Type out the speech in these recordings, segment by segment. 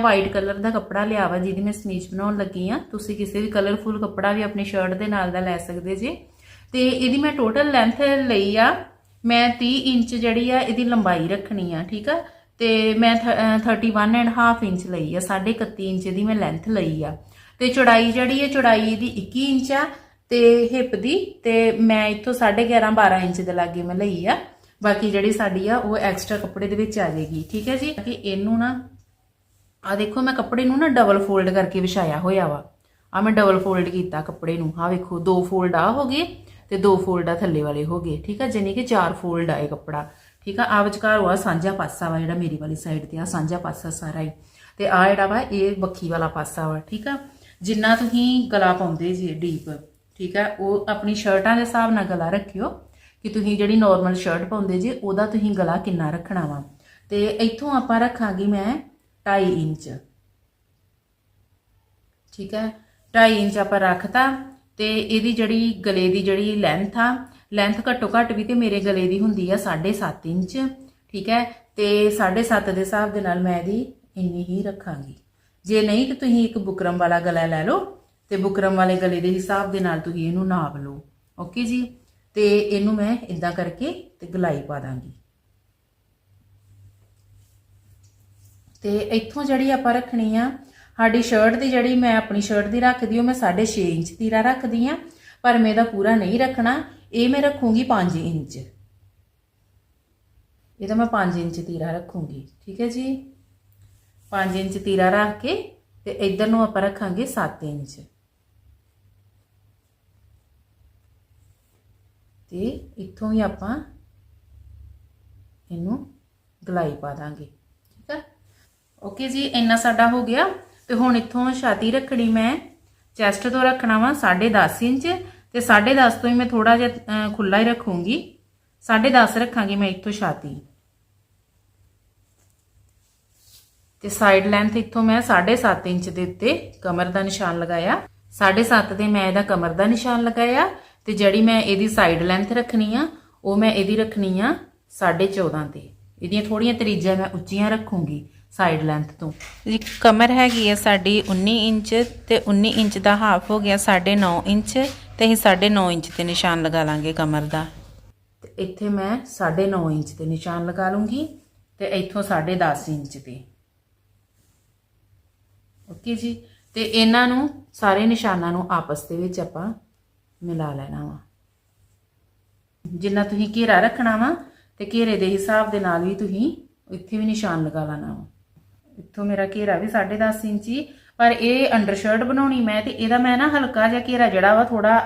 White colour ਦਾ ਕੱਪੜਾ ਲਿਆ ਵਾ, ਜਿਹਦੀ ਮੈਂ ਸਨੀਚ ਬਣਾਉਣ ਲੱਗੀ ਆ। ਤੁਸੀਂ ਕਿਸੇ ਵੀ ਕਲਰਫੁਲ ਕੱਪੜਾ ਵੀ ਆਪਣੀ ਸ਼ਰਟ ਦੇ ਨਾਲ ਦਾ ਲੈ ਸਕਦੇ ਜੇ। ਤੇ ਇਹਦੀ ਮੈਂ ਟੋਟਲ ਲੈਂਥ ਲਈ ਆ, ਮੈਂ 30 ਇੰਚ ਜਿਹੜੀ ਆ, ਇਹਦੀ ਲੰਬਾਈ ਰੱਖਣੀ ਆ, ਠੀਕ ਆ? ਤੇ ਮੈਂ ਥ- ਅਹ 31 ਐਂਡ ਹਾਫ ਇੰਚ ਲਈ ਆ 31 ਇੰਚ ਦੀ ਮੈਂ ਲੈਂਥ ਲਈ ਆ। ਤੇ ਚੌੜਾਈ ਜਿਹੜੀ ਹੈ ਚੌੜਾਈ ਦੀ 21 ਇੰਚ ਆ, ਤੇ ਹਿੱਪ ਦੀ, ਤੇ ਮੈਂ ਇੱਥੋਂ 11.5 12 ਇੰਚ ਦੇ ਲਾਗੇ ਮੈਂ ਲਈ ਆ। ਬਾਕੀ ਜਿਹੜੀ ਸਾਡੀ ਆ, ਉਹ ਐਕਸਟਰਾ ਕੱਪੜੇ ਦੇ ਵਿੱਚ ਆ ਜਾਏਗੀ, ਠੀਕ ਹੈ ਜੀ? ਕਿ ਇਹਨੂੰ ਨਾ ਆ ਦੇਖੋ, ਮੈਂ ਕੱਪੜੇ ਨੂੰ ਨਾ ਡਬਲ ਫੋਲਡ ਕਰਕੇ ਵਿਛਾਇਆ ਹੋਇਆ ਵਾ। ਆ ਮੈਂ ਡਬਲ ਫੋਲਡ ਕੀਤਾ ਕੱਪੜੇ ਨੂੰ। ਆ ਵੇਖੋ, ਦੋ ਫੋਲਡ ਆ ਹੋ ਗਏ ਤੇ ਦੋ ਫੋਲਡ ਆ ਥੱਲੇ ਵਾਲੇ ਹੋ ਗਏ। ਠੀਕ ਆ ਜਾਨੀ ਕਿ ਚਾਰ ਫੋਲਡ ਆਏ ਕੱਪੜਾ। ਠੀਕ ਆ ਆ ਵਿਚਕਾਰ ਉਹ ਸਾਂਝਾ ਪਾਸਾ ਵਾ, ਜਿਹੜਾ ਮੇਰੀ ਵਾਲੀ ਸਾਈਡ ਤੇ ਆ, ਸਾਂਝਾ ਪਾਸਾ ਸਾਰਾ ਹੀ। ਤੇ ਆ ਜਿਹੜਾ ਵਾ, ਇਹ ਬੱਖੀ ਵਾਲਾ ਪਾਸਾ ਵਾ, ਠੀਕ ਆ? ਜਿੰਨਾ ਤੁਸੀਂ ਗਲਾ ਪਾਉਂਦੇ ਜੀ ਡੀਪ ਠੀਕ ਆ, ਉਹ ਆਪਣੀ ਸ਼ਰਟਾਂ ਦੇ ਹਿਸਾਬ ਨਾਲ ਗਲਾ ਰੱਖਿਓ ਕਿ ਤੁਸੀਂ ਜਿਹੜੀ ਨਾਰਮਲ ਸ਼ਰਟ ਪਾਉਂਦੇ ਜੀ, ਉਹਦਾ ਤੁਸੀਂ ਗਲਾ ਕਿੰਨਾ ਰੱਖਣਾ ਵਾ। ਤੇ ਇੱਥੋਂ ਆਪਾਂ ਰੱਖਾਂਗੀ ਮੈਂ 2.5 ਇੰਚ। ਠੀਕ ਹੈ? 2.5 ਇੰਚ ਆਪਾਂ ਰੱਖਤਾ ਤੇ ਇਹਦੀ ਜਿਹੜੀ ਗਲੇ ਦੀ ਜਿਹੜੀ ਲੈਂਥ ਆ ਲੈਂਥ ਘੱਟੋ ਘੱਟ ਵੀ ਤੇ ਮੇਰੇ ਗਲੇ ਦੀ ਹੁੰਦੀ ਆ 7.5 ਇੰਚ। ਠੀਕ ਹੈ? ਤੇ 7.5 ਦੇ ਹਿਸਾਬ ਦੇ ਨਾਲ ਮੈਂ ਇਹਦੀ ਇੰਨੀ ਹੀ ਰੱਖਾਂਗੀ। ਜੇ ਨਹੀਂ ਤੇ ਤੁਸੀਂ ਇੱਕ ਬੁਕਰਮ ਵਾਲਾ ਗਲਾ ਲੈ ਲਓ ਤੇ ਬੁਕਰਮ ਵਾਲੇ ਗਲੇ ਦੇ ਹਿਸਾਬ ਦੇ ਨਾਲ ਤੁਸੀਂ ਇਹਨੂੰ ਨਾਪ ਲਓ। ਓਕੇ ਜੀ? ਤੇ ਇਹਨੂੰ ਮੈਂ ਇਦਾਂ ਕਰਕੇ ਤੇ ਗਲਾਈ ਪਾ ਦਾਂਗੀ। ਤੇ ਇੱਥੋਂ ਜਿਹੜੀ ਆਪਾਂ ਰੱਖਣੀ ਆ, ਸਾਡੀ ਸ਼ਰਟ ਦੀ ਜਿਹੜੀ ਮੈਂ ਆਪਣੀ ਸ਼ਰਟ ਦੀ ਰੱਖਦੀ ਉਹ ਮੈਂ 6.5 ਇੰਚ ਤੀਰਾ ਰੱਖਦੀ ਆ ਪਰ ਮੈਂ ਇਹਦਾ ਪੂਰਾ ਨਹੀਂ ਰੱਖਣਾ। ਇਹ ਮੈਂ ਰੱਖੂੰਗੀ 5 ਇੰਚ। ਇਹਦਾ ਮੈਂ 5 ਇੰਚ ਤੀਰਾ ਰੱਖੂੰਗੀ, ਠੀਕ ਹੈ ਜੀ? 5 ਇੰਚ ਤੀਰਾ ਰੱਖ ਕੇ ਤੇ ਇਧਰ ਨੂੰ ਆਪਾਂ ਰੱਖਾਂਗੇ 7 ਇੰਚ। ਤੇ ਇੱਥੋਂ ਹੀ ਆਪਾਂ ਇਹਨੂੰ ਗਲਾਈ ਪਾ ਦਾਂਗੇ। ਓਕੇ ਜੀ ਇੰਨਾ ਸਾਡਾ ਹੋ ਗਿਆ ਤੇ ਹੁਣ ਇੱਥੋਂ ਛਾਤੀ ਰੱਖਣੀ ਮੈਂ ਚੈਸਟ ਤੋਂ ਰੱਖਣਾ ਵਾ 10.5 ਇੰਚ ਤੇ 10.5 ਤੋਂ ਹੀ ਮੈਂ ਥੋੜਾ ਜਿਹਾ ਅਹ, ਖੁੱਲਾ ਹੀ ਰੱਖੂੰਗੀ। 10.5 ਰੱਖਾਂਗੀ ਮੈਂ ਇੱਥੋਂ ਛਾਤੀ। ਤੇ ਸਾਈਡ ਲੈਂਥ ਇੱਥੋਂ ਮੈਂ 7.5 ਇੰਚ ਦੇ ਉੱਤੇ ਕਮਰ ਦਾ ਨਿਸ਼ਾਨ ਲਗਾਇਆ। 7.5 ਤੇ ਮੈਂ ਇਹਦਾ ਕਮਰ ਦਾ ਨਿਸ਼ਾਨ ਲਗਾਇਆ ਤੇ ਜਿਹੜੀ ਮੈਂ ਇਹਦੀ ਸਾਈਡ ਲੈਂਥ ਰੱਖਣੀ ਆ ਉਹ ਮੈਂ ਇਹਦੀ ਰੱਖਣੀ ਆ 14.5 ਤੇ। ਇਹਦੀਆਂ ਥੋੜੀਆਂ ਤਰੀਜਾਂ ਮੈਂ ਉੱਚੀਆਂ ਰੱਖੂੰਗੀ। ਸਾਈਡ ਲੈਂਥ ਤੋਂ। ਜੀ ਕਮਰ ਹੈਗੀ ਹੈ ਸਾਡੀ 19 ਇੰਚ ਤੇ 19 ਇੰਚ ਦਾ ਹਾਫ ਹੋ ਗਿਆ 9.5 ਇੰਚ ਤੇ ਅਸੀਂ 9.5 ਇੰਚ ਤੇ ਨਿਸ਼ਾਨ ਲਗਾ ਲਾਂਗੇ ਕਮਰ ਦਾ। ਤੇ ਇੱਥੇ ਮੈਂ 9.5 ਇੰਚ ਤੇ ਨਿਸ਼ਾਨ ਲਗਾ ਲੂੰਗੀ ਤੇ ਇੱਥੋਂ 10.5 ਇੰਚ ਤੇ। ਓਕੇ ਜੀ? ਤੇ ਇਹਨਾਂ ਨੂੰ ਸਾਰੇ ਨਿਸ਼ਾਨਾਂ ਨੂੰ ਆਪਸ ਦੇ ਵਿੱਚ ਆਪਾਂ ਮਿਲਾ ਲੈਣਾ ਵਾ। ਜਿੰਨਾ ਤੁਸੀਂ ਘੇਰਾ ਰੱਖਣਾ ਵਾ ਤੇ ਘੇਰੇ ਦੇ ਹਿਸਾਬ ਦੇ ਨਾਲ ਵੀ ਤੁਸੀਂ ਇੱਥੇ ਵੀ ਨਿਸ਼ਾਨ ਲਗਾ ਲੈਣਾ ਵਾ। ਇੱਥੋਂ ਮੇਰਾ ਘੇਰਾ ਵੀ 10.5 ਇੰਚੀ ਪਰ ਇਹ ਅੰਡਰਸ਼ਰਟ ਬਣਾਉਣੀ ਮੈਂ ਤੇ ਇਹਦਾ ਮੈਂ ਨਾ ਹਲਕਾ ਜਿਹਾ ਘੇਰਾ ਜਿਹੜਾ ਵਾ ਥੋੜਾ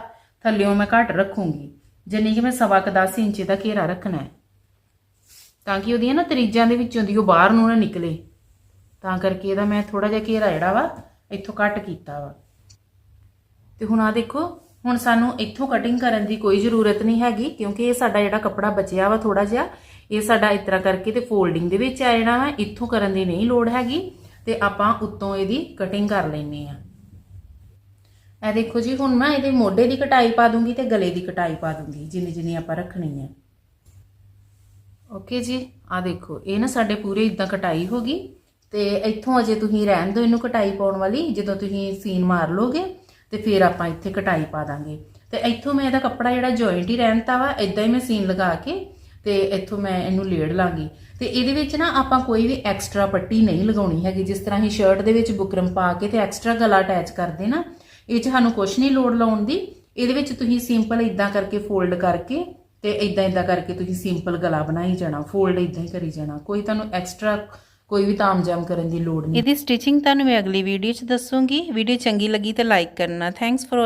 ਥੱਲਿਓਂ ਮੈਂ ਘੱਟ ਰੱਖੂੰਗੀ। ਜਿੰਨੀ ਕਿ ਮੈਂ ਸਵਾ ਕੁ 10 ਇੰਚ ਦਾ ਘੇਰਾ ਰੱਖਣਾ ਹੈ। ਤਾਂ ਕਿ ਉਹਦੀਆਂ ਨਾ ਤਰੀਜਾਂ ਦੇ ਵਿੱਚੋਂ ਦੀ ਉਹ ਬਾਹਰ ਨੂੰ ਨਾ ਨਿਕਲੇ। ਤਾਂ ਕਰਕੇ ਇਹਦਾ ਮੈਂ ਥੋੜਾ ਜਿਹਾ ਘੇਰਾ ਜਿਹੜਾ ਵਾ ਇੱਥੋਂ ਕੱਟ ਕੀਤਾ ਵਾ। ਤੇ ਹੁਣ ਆ ਦੇਖੋ, ਹੁਣ ਸਾਨੂੰ ਇੱਥੋਂ ਕਟਿੰਗ ਕਰਨ ਦੀ ਕੋਈ ਜ਼ਰੂਰਤ ਨਹੀਂ ਹੈਗੀ, ਕਿਉਂਕਿ ਇਹ ਸਾਡਾ ਜਿਹੜਾ ਕੱਪੜਾ ਬਚਿਆ ਵਾ ਥੋੜਾ ਜਿਹਾ ਇਹ ਸਾਡਾ ਇਸ ਤਰ੍ਹਾਂ ਕਰਕੇ ਤੇ ਫੋਲਡਿੰਗ ਦੇ ਵਿੱਚ ਆ ਜਾਣਾ ਵਾ, ਇੱਥੋਂ ਕਰਨ ਦੀ ਨਹੀਂ ਲੋੜ ਹੈਗੀ ਤੇ ਆਪਾਂ ਉੱਤੋਂ ਇਹਦੀ ਕਟਿੰਗ ਕਰ ਲੈਨੇ ਆ ਇਹ ਦੇਖੋ ਜੀ, ਹੁਣ ਮੈਂ ਇਹਦੇ ਮੋਢੇ ਦੀ ਕਟਾਈ ਪਾ ਦੂੰਗੀ ਤੇ ਗਲੇ ਦੀ ਕਟਾਈ ਪਾ ਦੂੰਗੀ, ਜਿੰਨੀ ਜਿੰਨੀ ਆਪਾਂ ਰੱਖਣੀ ਹੈ। ਓਕੇ ਜੀ ਆ ਦੇਖੋ, ਇਹ ਨਾ ਸਾਡੇ ਪੂਰੇ ਇਦਾਂ ਕਟਾਈ ਹੋ ਗਈ ਤੇ ਇੱਥੋਂ ਅਜੇ ਤੁਸੀਂ ਰਹਿਣ ਦਿਓ ਇਹਨੂੰ ਕਟਾਈ ਪਾਉਣ ਵਾਲੀ, ਜਦੋਂ ਤੁਸੀਂ ਸੀਨ ਮਾਰ ਲੋਗੇ ਤੇ ਫਿਰ ਆਪਾਂ ਇੱਥੇ ਕਟਾਈ ਪਾ ਦਾਂਗੇ। ਤੇ ਇੱਥੋਂ ਮੈਂ ਇਹਦਾ ਕੱਪੜਾ ਜਿਹੜਾ ਜੁਆਇੰਟ ਹੀ ਰਹਿਣਤਾ ਵਾ ਇਦਾਂ ਹੀ ਮੈਂ ਸੀਨ ਲਗਾ ਕੇ ਤੇ ਇੱਥੋਂ ਮੈਂ ਇਹਨੂੰ ਲੇੜ ਲਾਂਗੀ। ਤੇ ਇਹਦੇ ਵਿੱਚ ਨਾ ਆਪਾਂ ਕੋਈ ਵੀ ਐਕਸਟਰਾ ਪੱਟੀ ਨਹੀਂ ਲਗਾਉਣੀ ਹੈਗੀ। ਜਿਸ ਤਰ੍ਹਾਂ ਹੀ ਸ਼ਰਟ ਦੇ ਵਿੱਚ ਬੁਕਰਮ ਪਾ ਕੇ ਤੇ ਐਕਸਟਰਾ ਗਲਾ ਅਟੈਚ ਕਰਦੇ ਨਾ, ਇਹ 'ਚ ਸਾਨੂੰ ਕੁਝ ਨਹੀਂ ਲੋੜ ਲਾਉਣ ਦੀ। ਇਹਦੇ ਵਿੱਚ ਤੁਸੀਂ ਸਿੰਪਲ ਇਦਾਂ ਕਰਕੇ ਫੋਲਡ ਕਰਕੇ ਤੇ ਇਦਾਂ ਇਦਾਂ ਕਰਕੇ ਤੁਸੀਂ ਸਿੰਪਲ ਗਲਾ ਬਣਾਈ ਜਾਣਾ। ਫੋਲਡ ਇਦਾਂ ਹੀ ਕਰੀ ਜਾਣਾ। ਕੋਈ ਤੁਹਾਨੂੰ ਐਕਸਟਰਾ ਕੋਈ ਵੀ ਤਾਮਜਾਮ ਕਰਨ ਦੀ ਲੋੜ ਨਹੀਂ। ਇਹਦੀ ਸਟਿਚਿੰਗ ਤੁਹਾਨੂੰ ਮੈਂ ਅਗਲੀ ਵੀਡੀਓ 'ਚ ਦੱਸੂਗੀ। ਵੀਡੀਓ ਚੰਗੀ ਲੱਗੀ ਤਾਂ ਲਾਈਕ ਕਰਨਾ। Thanks for